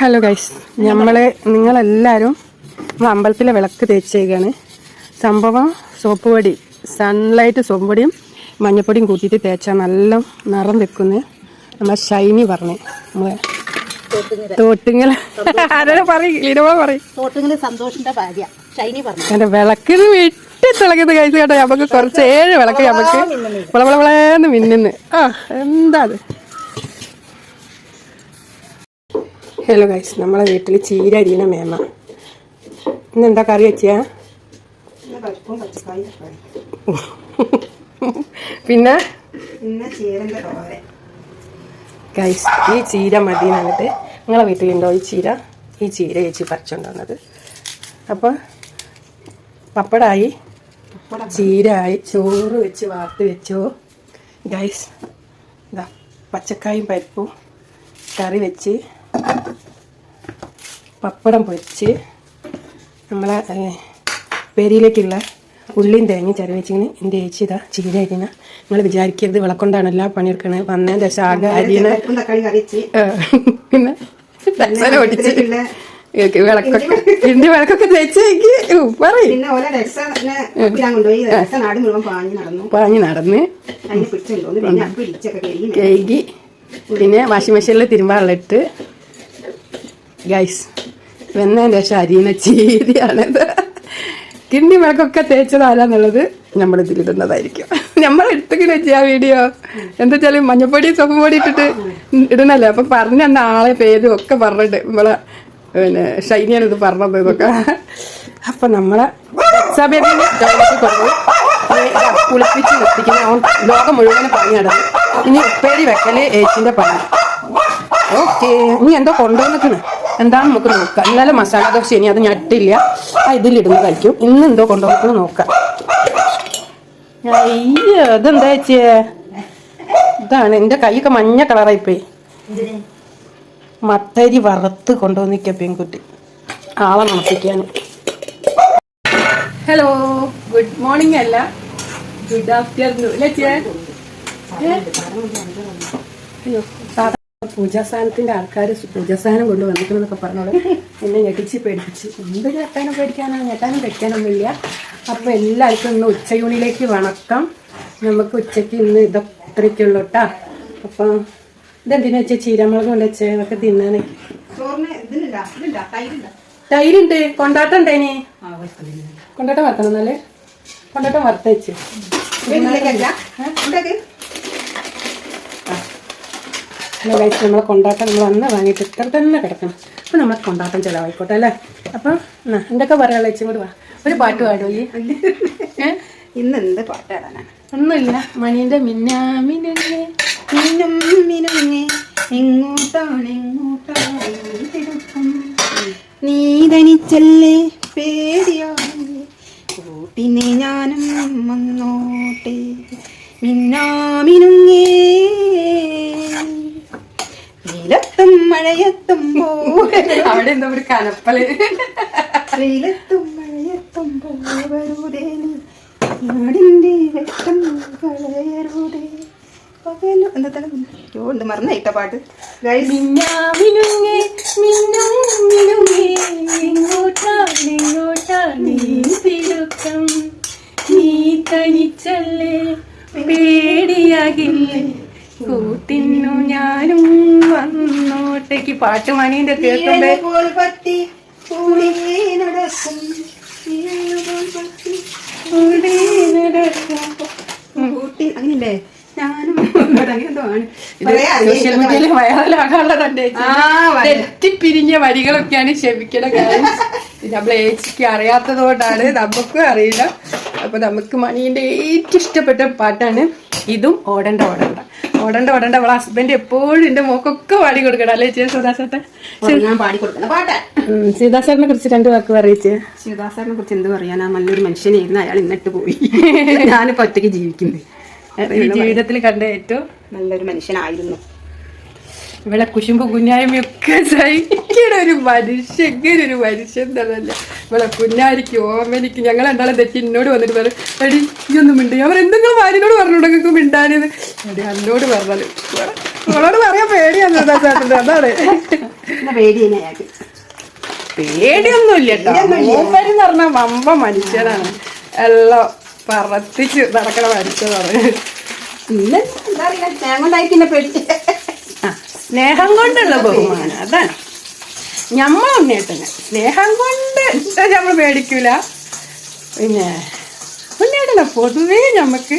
Hello guys നമ്മൾ നിങ്ങളെല്ലാവരും നമ്മൾ അമ്പലത്തിലെ വിളക്ക് തേച്ചേക്കാണ്. സംഭവം സോപ്പ് പൊടി സൺലൈറ്റ് സോപ്പ് പൊടിയും മഞ്ഞപ്പൊടിയും കൂട്ടിയിട്ട് തേച്ചാൽ നല്ല നിറം വെക്കുന്നത് നമ്മളെ ഷൈനി പറഞ്ഞു. നമ്മളെ തോട്ടിങ്ങൾ ആരോട് പറയും? പറയും. എന്റെ സന്തോഷിന്റെ ഭാര്യ ഷൈനി പറഞ്ഞു. എന്റെ വിളക്കിന് വെട്ടി തിളക്കുന്നത് കഴിച്ചു കേട്ടോ. നമുക്ക് കുറച്ച് ഏഴ് വിളക്ക് നമുക്ക് വിളവിളവിളേന്ന് മിന്നുന്നു. ആ എന്താ അത്? ഹലോ ഗൈസ് നമ്മളെ വീട്ടിൽ ചീര അരിയണ മേമ. ഇന്ന് എന്താ കറി വെച്ചാ പിന്നെ? ഗൈസ് ഈ ചീര മതി എന്നിട്ട് നിങ്ങളെ വീട്ടിലുണ്ടോ ഈ ചീര? ഈ ചീര ചേച്ചി പറിച്ചുകൊണ്ടുവന്നത് അപ്പോൾ പപ്പടായി ചീരായി ചോറ് വെച്ച് വാർത്ത് വെച്ചോ. ഗൈസ് ഇതാ പച്ചക്കായും പരിപ്പും കറി വെച്ച് പപ്പടം പൊരിച്ച് നമ്മളെ പേരിയിലേക്കുള്ള ഉള്ളിയും തേങ്ങയും ചെറിയ വെച്ചിങ്ങനെ എന്റെ ചേച്ചി ഇതാ ചീര അരിയണ നിങ്ങൾ വിചാരിക്കരുത് വിളക്കൊണ്ടാണ് എല്ലാ പണിയെടുക്കണത് വന്നേ ദശ ആകെ അരിയണ പിന്നെ ഓടിച്ച് വിളക്കൊക്കെ തേച്ചേക്ക് പറയും. പാഞ്ഞു നടന്നു. കഴുകി പിന്നെ വാഷിംഗ് മെഷീനിൽ തിരുമ്പാളിട്ട് ഗൈസ് വെന്നതിന്റെ ശേഷം അരിയുന്ന ചീരിയാണിത് കിണ്ണി വിളക്കൊക്കെ തേച്ചതാരാന്നുള്ളത് നമ്മൾ ഇതിലിടുന്നതായിരിക്കും നമ്മൾ എടുത്തിങ്ങനെ ചെയ്യാ വീഡിയോ. എന്താ വെച്ചാൽ മഞ്ഞപ്പൊടി സോപ്പ് പൊടി ഇട്ടിട്ട് ഇടണല്ലേ അപ്പം പറഞ്ഞ ആളെ പേരും ഒക്കെ പറഞ്ഞിട്ട് നമ്മളെ പിന്നെ ഷൈനിയാണ് ഇത് പറഞ്ഞത് ഇതൊക്കെ. അപ്പം നമ്മളെ കുളിപ്പിച്ച് നിർത്തിക്കുന്ന. അവൻ ലോകം മുഴുവനും പണി നടന്നു. ഇനി ഉപ്പേരി വെക്കൽ ഏച്ചിന്റെ പണി. ഓക്കെ ഇനി എന്തോ കൊണ്ടുവന്നിക്കണ്. എന്താന്ന് നമുക്ക് നോക്കാം. ഇന്നലെ മസാല ദോശ ഇനി അത് ഞട്ടില്ല ആ ഇതിലിടുന്ന് കഴിക്കും. ഇന്ന് എന്തോ കൊണ്ടുപോകുന്നത് നോക്കാം. അയ്യോ ഇതെന്താ ചേച്ചിയേ ഇതാണ്. എന്റെ കൈയൊക്കെ മഞ്ഞ കളറായിപ്പോയി. മത്തരി വറുത്ത് കൊണ്ടുവന്നിക്ക പെൺകുട്ടി. ആളെ മണപ്പിക്കാൻ ഹലോ ഗുഡ് മോർണിംഗ് അല്ല. ഗുഡ് ആഫ്റ്റർനൂൺ അല്ലേ ചേ അയ്യോ സാധാരണ പൂജാ സാധനത്തിന്റെ ആൾക്കാർ പൂജാ സാധനം കൊണ്ട് വന്നിട്ടുണ്ടെന്നൊക്കെ പറഞ്ഞോളൂ. എന്നെ ഞെട്ടിച്ച് പേടിപ്പിച്ച്. എന്ത് ഞെട്ടാനും പേടിക്കാനാണ്? ഞെട്ടാനും പേടിക്കാനൊന്നുമില്ല. അപ്പൊ എല്ലാവർക്കും ഇന്ന് ഉച്ചയൂണിലേക്ക് വണക്കം. നമുക്ക് ഉച്ചയ്ക്ക് ഇന്ന് ഇതൊത്രയ്ക്കുള്ളൂ കേട്ടാ അപ്പം ഇതെന്തിനാ വെച്ചാൽ ചീരമുളക് കൊണ്ട് വെച്ചേ? അതൊക്കെ തിന്നാനേ. ചോറിന് ഇതിലില്ല ഇതില്ല തൈരില്ല. തൈരുണ്ട്. കൊണ്ടാട്ടം ഉണ്ടേനി കൊണ്ടാട്ടം വർത്തണം എന്നാൽ. കൊണ്ടാട്ടം വറുത്ത ഹലോ ഗൈസ് നമ്മളെ കൊണ്ടാട്ടം നമ്മൾ അന്ന് വാങ്ങിയിട്ട് ഇത്ര തന്നെ കിടക്കണം. അപ്പം നമ്മളെ കൊണ്ടാട്ടം ചിലവായിക്കോട്ടെ അല്ലേ? അപ്പം എന്നാ എന്തൊക്കെ പറയാനുള്ള ഇച്ചും കൂടി വാ. ഒരു പാട്ട് പാടുമോ ഈ. ഇന്ന് എന്ത് പാട്ടാടാനാ ഒന്നുമില്ല. മണിന്റെ മിന്നാമിനെ മിന്നും മിനുങ്ങേ എങ്ങോട്ടാണ് എങ്ങോട്ടാണ് ഈ തിടുക്കം? നീ ധനിച്ചല്ലേ പേടിയാണല്ലേ കൂട്ടിനെ ഞാനും വന്നോട്ടെ. മിന്നാമിനുങ്ങേ വെയിലത്തും മഴയത്തും പോലെ അവിടെ എന്താ ഒരു കനപ്പൽ. വെയിലത്തും മഴയെത്തുമ്പോ നീ നാടിന്റെ വെട്ടം പകലു എന്താ അയ്യോ ഉണ്ട് മറന്നായിട്ട പാട്ട്. നീ തനിച്ചല്ലേ പേടിയാകില്ലേ. കൂട്ടിന്നു ഞാനും വന്നോട്ടേക്ക് പാട്ട് മണീന്റെ കേൾക്കുമ്പേ അങ്ങനല്ലേ ഞാനും സോഷ്യൽ വൈറലാകാനുള്ള തന്റെ തെറ്റിപ്പിരിഞ്ഞ വരികളൊക്കെയാണ് ക്ഷമിക്കണ കാര്യം. നമ്മൾ ഏച്ചിക്ക് അറിയാത്തത് കൊണ്ടാണ് നമുക്കും അറിയില്ല. അപ്പൊ നമുക്ക് മണിയുടെ ഏറ്റവും ഇഷ്ടപ്പെട്ട പാട്ടാണ് ഇതും ഓടണ്ട ഓടണ്ട. ഓടണ്ട ഓടണ്ട. അവളെ ഹസ്ബൻഡ് എപ്പോഴും എന്റെ മോക്കൊക്കെ പാടി കൊടുക്കണം അല്ലേ ചേ സുധാസേട്ടൻ സീതാസേട്ടനെ കുറിച്ച് രണ്ട് വാക്ക് പറയിച്ച് സീതാസേട്ടനെ കുറിച്ച് എന്ത് പറയാനാ? നല്ലൊരു മനുഷ്യനായിരുന്നു അയാൾ ഇന്നിട്ട് പോയി. ഞാനിപ്പോ ഒറ്റയ്ക്ക് ജീവിക്കുന്നത് ജീവിതത്തിൽ കണ്ട ഏറ്റവും നല്ലൊരു മനുഷ്യനായിരുന്നു. ഇവിടെ കുശുമ്പ് കുഞ്ഞായ്മയൊക്കെ സഹിക്കണ ഒരു മനുഷ്യ ഇങ്ങനെ ഒരു മനുഷ്യൻ തന്നല്ല ഇവിടെ കുഞ്ഞാരിക്ക് ഓമനിക്ക് ഞങ്ങൾ എന്താണ് തെറ്റി എന്നോട് വന്നിട്ട് പറയും എടി ഇതൊന്നും മിണ്ടി. അവർ എന്തെങ്കിലും വാരിനോട് പറഞ്ഞോട് നിങ്ങൾക്ക് മിണ്ടാനെന്ന്? എടി അന്നോട് പറഞ്ഞാൽ അവളോട് പറയാൻ പേടിയാണ് ചേട്ടന്റെ അതാണ്. തന്നെ പേടിയൊന്നുമില്ല ഓമരി എന്ന് പറഞ്ഞാൽ വമ്പ മനുഷ്യനാണ്. എല്ലാം പറത്തിച്ച് നടക്കണ മനുഷ്യനാണ്. പിന്നെ എന്താ അറിയില്ല. ഞാൻ കൊണ്ടായി പിന്നെ പേടി ആ, സ്നേഹം കൊണ്ടുള്ള ബഹുമാനം. അതാണ്. ഞമ്മളുണ്ണേട്ടന് സ്നേഹം കൊണ്ട് നമ്മൾ പേടിക്കൂല. പിന്നെ ഉണ്ണിയേട്ടനെ പൊതുവേ നമുക്ക്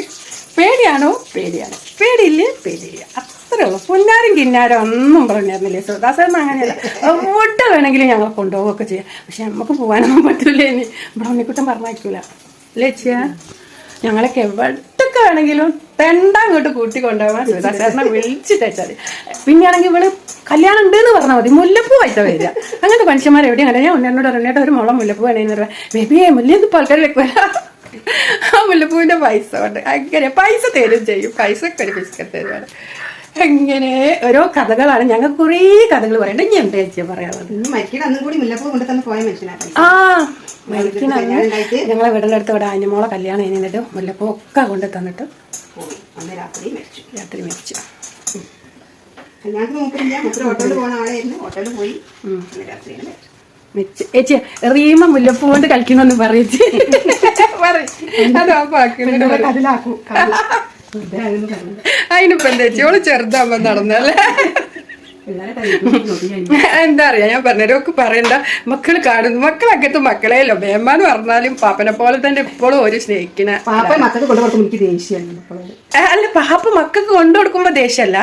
പേടിയാണോ? പേടിയാണ്. പേടിയില്ലേ? പേടിയില്ല. അത്രേ ഉള്ളൂ. പുന്നാരും കിന്നാരും ഒന്നും പറഞ്ഞിരുന്നില്ലേ. സുദാസേന അങ്ങനെയല്ല. എവിടെ വേണമെങ്കിലും ഞങ്ങൾ കൊണ്ടുപോവുകയൊക്കെ ചെയ്യാം. പക്ഷെ നമുക്ക് പോകാനൊന്നും പറ്റൂലേ ഇനി. ഇവിടെ ഉണ്ണിക്കുട്ടൻ പറഞ്ഞേക്കൂല അല്ലേ ചേച്ചിയാ? ഞങ്ങളൊക്കെ എവിടൊക്കെ വേണമെങ്കിലും തെണ്ട അങ്ങോട്ട് കൂട്ടി കൊണ്ടുപോകാൻ സുധാചേട്ടനെ വിളിച്ചിട്ടാൽ പിന്നെയാണെങ്കിൽ ഇവൾ കല്യാണം ഉണ്ട് എന്ന് പറഞ്ഞാൽ മതി മുല്ലപ്പൂ ആയിട്ടാ വരിക. അങ്ങനത്തെ മനുഷ്യന്മാർ എവിടെയും കണ്ട ഞാൻ ഉണ്ണനോട് പറഞ്ഞിട്ട് ഒരു മുളം മുല്ലപ്പൂ വേണമെന്ന് പറയാം ബേബിയെ മുല്ലത് ആൾക്കാർ വരാം ആ മുല്ലപ്പൂവിന്റെ പൈസ കൊണ്ട്. അങ്ങനെ പൈസ തരും ചെയ്യും. പൈസ ഒക്കെ ഒരു തരുവാണ്. അങ്ങനെ ഓരോ കഥകളാണ്. ഞങ്ങൾ കുറേ കഥകൾ പറയണ്ട ഇനി എന്താ ചേച്ചിയാ പറയാനുള്ളത് ആ മരിക്കണ ഞങ്ങളെ വീടിന്റെ അടുത്ത് ഇവിടെ അനിമോളെ കല്യാണം കഴിഞ്ഞിട്ട് മുല്ലപ്പൂ ഒക്കെ കൊണ്ട് തന്നിട്ട് രാത്രി മരിച്ചു. ഏച്ചി റീമ മുല്ലപ്പൂ കൊണ്ട് കളിക്കണമെന്ന് പറയിച്ച് പറയും. അത് പറഞ്ഞു അതിനിപ്പോ എന്താ ഓൾ ചെറുതാകുമ്പോ നടന്നല്ലേ എന്താ അറിയാ ഞാൻ പറഞ്ഞവരൊക്കെ പറയണ്ട മക്കൾ കാണുന്നു. മക്കളകത്ത് മക്കളെയല്ലോ മേമാന്ന് പറഞ്ഞാലും പാപ്പനെ പോലെ തന്നെ ഇപ്പോഴും ഒരു സ്നേഹിക്കണ. അല്ല പാപ്പ മക്കൾക്ക് കൊണ്ടു കൊടുക്കുമ്പോ ദേഷ്യല്ല.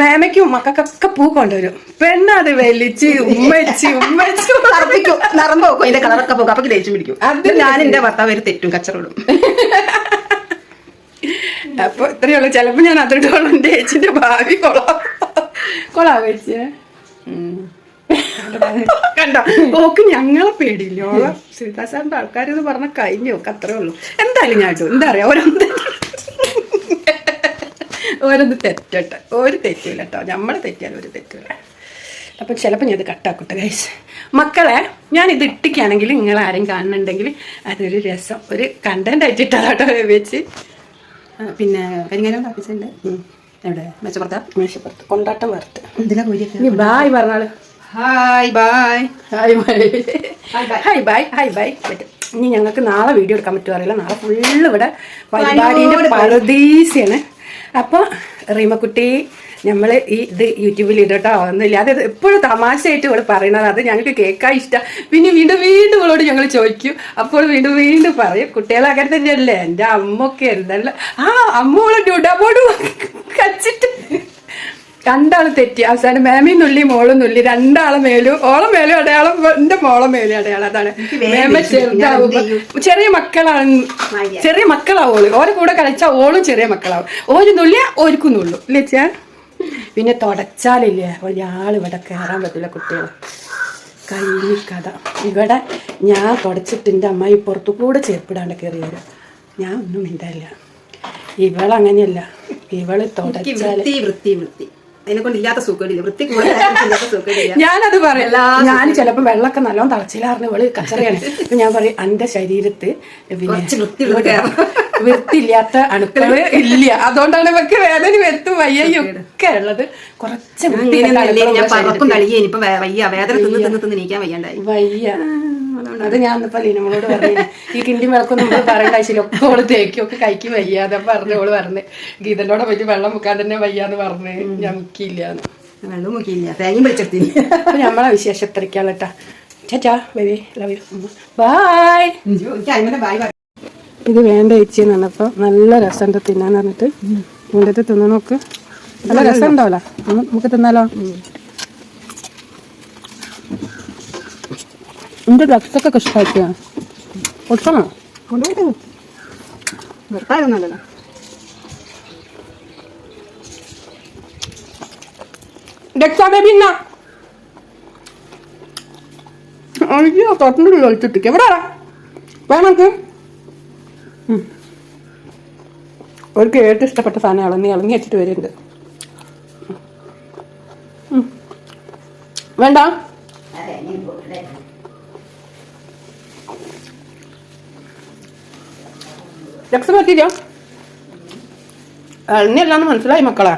മേമയ്ക്കും മക്കൾക്കൊക്കെ പൂ കൊണ്ടുവരും. പെണ്ണത് വലിച്ച് ഉമ്മച്ച് ഉമ്മച്ച് തറപ്പിക്കും നിറം പോക്കും അതിന്റെ കളറൊക്കെ പോകും. അപ്പൊ ദേഷ്യം പിടിക്കും. അത് ഞാൻ എന്റെ ഭർത്താവ് ഒരു തെറ്റും കച്ചറോടും അപ്പൊ ഇത്രയുള്ളൂ ചിലപ്പോ ഞാൻ അതിട്ടോളൂ എന്റെ ഏച്ചിന്റെ ഭാവി കൊളാ കൊളാ വെച്ച് കണ്ടോ? ഓക്ക് ഞങ്ങളെ പേടിയില്ല? ഓളെ ശ്രീതാ സാറിന്റെ ആൾക്കാരെന്ന് പറഞ്ഞ കഴിഞ്ഞു. ഒക്കെ അത്രേ ഉള്ളൂ. എന്തായാലും ഞാൻ എന്താ പറയാ ഓരോന്ന് ഓരോന്ന് തെറ്റട്ടെ. ഒരു തെറ്റില്ല കേട്ടോ നമ്മൾ തെറ്റിയാലും ഒരു തെറ്റില്ല അപ്പം ചിലപ്പോൾ ഞാൻ ഇത് കട്ടാക്കട്ടെ കഴിച്ച് മക്കളെ ഞാൻ ഇത് ഇട്ടിക്കുകയാണെങ്കിൽ നിങ്ങൾ ആരും കാണുന്നുണ്ടെങ്കിൽ അതൊരു രസം. ഒരു കണ്ടന്റ് ആയിട്ട് ഇട്ടതാട്ടോ വെച്ച്. പിന്നെ കരിങ്ങാനം താപ്പിച്ചുണ്ട് എവിടെ? മെച്ചപ്പുറത്ത മേശപ്പുറത്ത് കൊണ്ടാട്ടം വറുത്ത് എന്തിനാ കോരിയൊക്കെ ഇനി bye പറഞ്ഞാൾ. Hi bye hi bye. Hi bye hi bye പറ്റും ഇനി ഞങ്ങൾക്ക് നാളെ വീഡിയോ എടുക്കാൻ പറ്റുമോ അറിയില്ല. നാളെ ഫുള്ള് ഇവിടെ പരിപാടിയുടെ പരദീസാണ് അപ്പോൾ റീമക്കുട്ടി നമ്മൾ ഈ ഇത് യൂട്യൂബിൽ ഇടട്ടോ. ഒന്നുമില്ല. അത് എപ്പോഴും തമാശയായിട്ട് ഇവിടെ പറയണത്. അത് ഞങ്ങൾക്ക് കേൾക്കാൻ ഇഷ്ടം. പിന്നെ വീണ്ടും വീണ്ടും ഇവളോട് ഞങ്ങൾ ചോദിക്കും. അപ്പോൾ വീണ്ടും വീണ്ടും പറയും കുട്ടികളെ അങ്ങനെ തന്നെയല്ലേ? എന്റെ അമ്മൊക്കെ എന്തല്ല ആ അമ്മോളെ ഡുഡബോട് കച്ചിട്ട് രണ്ടാൾ തെറ്റി. അവസാനം മേമയും നുള്ളി മോളും നുള്ളി രണ്ടാളെ മേലും ഓളം മേലും അടയാളം എന്റെ മോളെ മേലും അടയാളം. അതാണ്. മേമ ചെറുതാവുമ്പോ ചെറിയ മക്കളാണ്. ചെറിയ മക്കളാവും ഓൾ. ഓരെ കൂടെ കളിച്ച ഓളും ചെറിയ മക്കളാവും. ഓര് നുള്ളിയ ഓർക്കും നുള്ളു. ഇല്ലേ ചേ പിന്നെ തുടച്ചാലില്ലേ? ഒരാൾ ഇവിടെ കയറാൻ പറ്റില്ല കുട്ടികൾ കഴിഞ്ഞ കഥ. ഇവിടെ ഞാൻ തുടച്ചിട്ട് എന്റെ അമ്മായി പുറത്തു കൂടെ ചേർപ്പിടാണ്ട് കയറി വരും ഞാൻ ഒന്നും മിണ്ടല്ല ഇവളങ്ങനെയല്ല. ഇവൾ തുടച്ചാൽ വൃത്തി വൃത്തി വൃത്തി. അതിനെ കൊണ്ട് ഇല്ലാത്ത സുഖമില്ല വൃത്തി കൂടുതൽ ഞാനത് പറയല്ല ഞാൻ ചിലപ്പോ വെള്ളമൊക്കെ നല്ലോണം തളച്ചിലാറിന് ഇവൾ കച്ചറയാണ്. അപ്പൊ ഞാൻ പറയും എന്റെ ശരീരത്ത് വൃത്തിയില്ലാത്ത അണുക്കൾ ഇല്ല. അതുകൊണ്ടാണ് ഇവക്ക് വേദന വെത്തും വയ്യൊക്കെ ഉള്ളത്. കുറച്ച് ഞാൻ പറക്കും തളിയ ഇനിയിപ്പൊ വയ്യ. വേദന തിന്ന് തിന്ന് തിന്ന് നീക്കാൻ വയ്യാണ്ടായി. വയ്യ. അത് ഞാൻ ഇന്നിപ്പോ ലീനമ്മളോട് പറഞ്ഞു ഈ കിണ്ടി വിളക്കൊന്നും നമ്മൾ പറയേണ്ട ആവശ്യമില്ല. ഒക്കെ ഓൾ തേക്കും ഒക്കെ കൈക്ക് വയ്യാതെ പറഞ്ഞു ഓൾ പറഞ്ഞു ഗീതനോടെ പറ്റി വെള്ളം മുക്കാൻ തന്നെ വയ്യാന്ന് പറഞ്ഞു ഞാൻ മുക്കിയില്ലാന്ന്. വെള്ളം മുക്കിയില്ല തേങ്ങയും പിടിച്ചെടുത്തില്ല അപ്പൊ നമ്മളെ വിശേഷം എത്രയ്ക്കാണ് കേട്ടാ. ചാച്ചാ ബേബി ലവ് യു ബായ് ഇത് വേണ്ട ചേച്ചി എന്നപ്പോ നല്ല രസമുണ്ട് തിന്നാന്ന് പറഞ്ഞിട്ട്. ഇതിന്റെ തിന്നു നോക്ക്. നല്ല രസം ഉണ്ടാവില്ല നമുക്ക് തിന്നാലോ? എന്റെ ഡ്രഗ്സൊക്കെ ഇഷ്ടമാക്കിയ കൊടുക്കണോ കൊണ്ടുപോയിട്ട് വെറുതായിരുന്നല്ലോ ഡെക്സാ ബേബി എന്നാ അയ്യോ തൊട്ടിട്ട് കളിച്ചിട്ടിക്ക് എവിടെ? വേണം നമുക്ക്. അവർക്ക് ഏറ്റവും ഇഷ്ടപ്പെട്ട സാധനം ഇളഞ്ഞി ഇളഞ്ഞി വെച്ചിട്ട് വരുന്നുണ്ട് വേണ്ട. ലക്സ് പറ്റിയില്ല എണ്ണയല്ലാന്ന് മനസ്സിലായി മക്കളെ.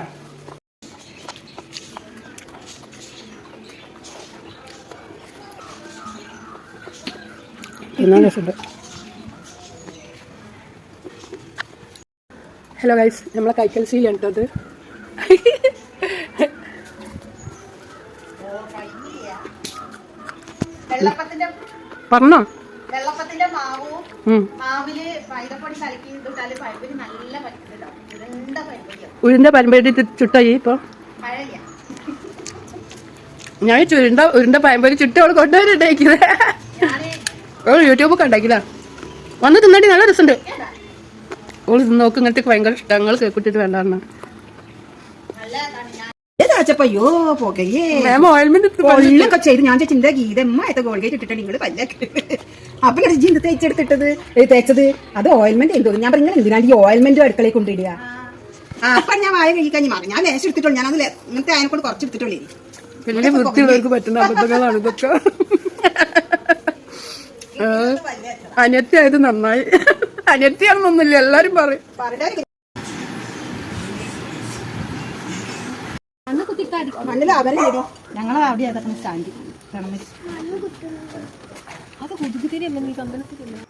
ഹലോ ഗൈസ് നമ്മളെ കൈക്കൽ ശീലാണ് കേട്ടത് പറഞ്ഞോ? വെള്ളപ്പത്തിന്റെ മാവും മാവിൽ പൈതപ്പൊടി കലക്കി ഇട്ടാൽ പഴപ്പൊരി നല്ല പറ്റുന്നുണ്ടാവും ഉരുണ്ട പഴപ്പൊരിയാവും ഉരുണ്ട പരമ്പര ചുട്ടായി ഇപ്പൊ. മഴയില്ല ഞാൻ ചുരുണ്ട ഉരുണ്ട പരമ്പര ചുട്ട് അവൾ കൊണ്ടുവരുണ്ടാക്കിയത് അവൾ യൂട്യൂബൊക്കെ ഉണ്ടാക്കില്ല വന്ന് തിന്നടി നല്ല രസമുണ്ട്. ഓൾ നോക്ക് ഇങ്ങനത്തെ ഭയങ്കര ഇഷ്ടങ്ങൾ കേക്കുട്ടിട്ട് കേൾക്കുട്ടിട്ട് വേണ്ടാന്ന് മാം ഓയിൽമെന്റ് കൊല്ലൊക്കെ ചെയ്ത്. ഞാൻ ചിന്ത ഗീതമ്മ ഗോൾഗേറ്റ് ഇട്ടിട്ട് നിങ്ങൾ പല്ലൊക്കെ അപ്പൊ ജിന്ത് തേച്ചെടുത്തിട്ടത്? തേച്ചത്? അത് ഓയിൽമെന്റ് എന്തോ ഞാൻ പറഞ്ഞാൽ എന്തിനാണ് ഈ ഓയിൽമെന്റ് അടുക്കളയിൽ കൊണ്ടിടുക ആ. അപ്പൊ ഞാൻ വായ കഴുകി കഴിഞ്ഞ് പറഞ്ഞു ഞാൻ ലേശം എടുത്തിട്ടുള്ളൂ. ഞാൻ അത് ഇങ്ങനത്തെ അതിനെ കൊണ്ട് കുറച്ച് എടുത്തിട്ടുള്ളൂ വലിയ വൃത്തിയുള്ളവർക്ക് പറ്റുന്ന അബദ്ധങ്ങളാണ് ഇതൊക്കെ. ആ, അനിയത്തി ആയത് നന്നായി. അനിയത്തിയാണെന്നൊന്നുമില്ല എല്ലാരും പറയും. ഞങ്ങൾ അവരെ ചെയ്തോ സ്റ്റാൻഡ്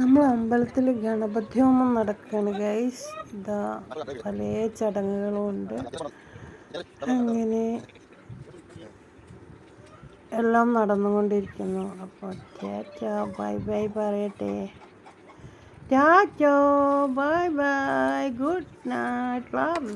നമ്മൾ അമ്പലത്തിൽ ഗണപതി ഹോമം നടക്കുകയാണ് ഗൈസ് ഇതാ പല ചടങ്ങുകളും ഉണ്ട്. അങ്ങനെ എല്ലാം നടന്നുകൊണ്ടിരിക്കുന്നു. അപ്പോൾ ചേച്ചാ ബൈ ബൈ പറയട്ടെ. ചാച്ചോ bye bye. Good night love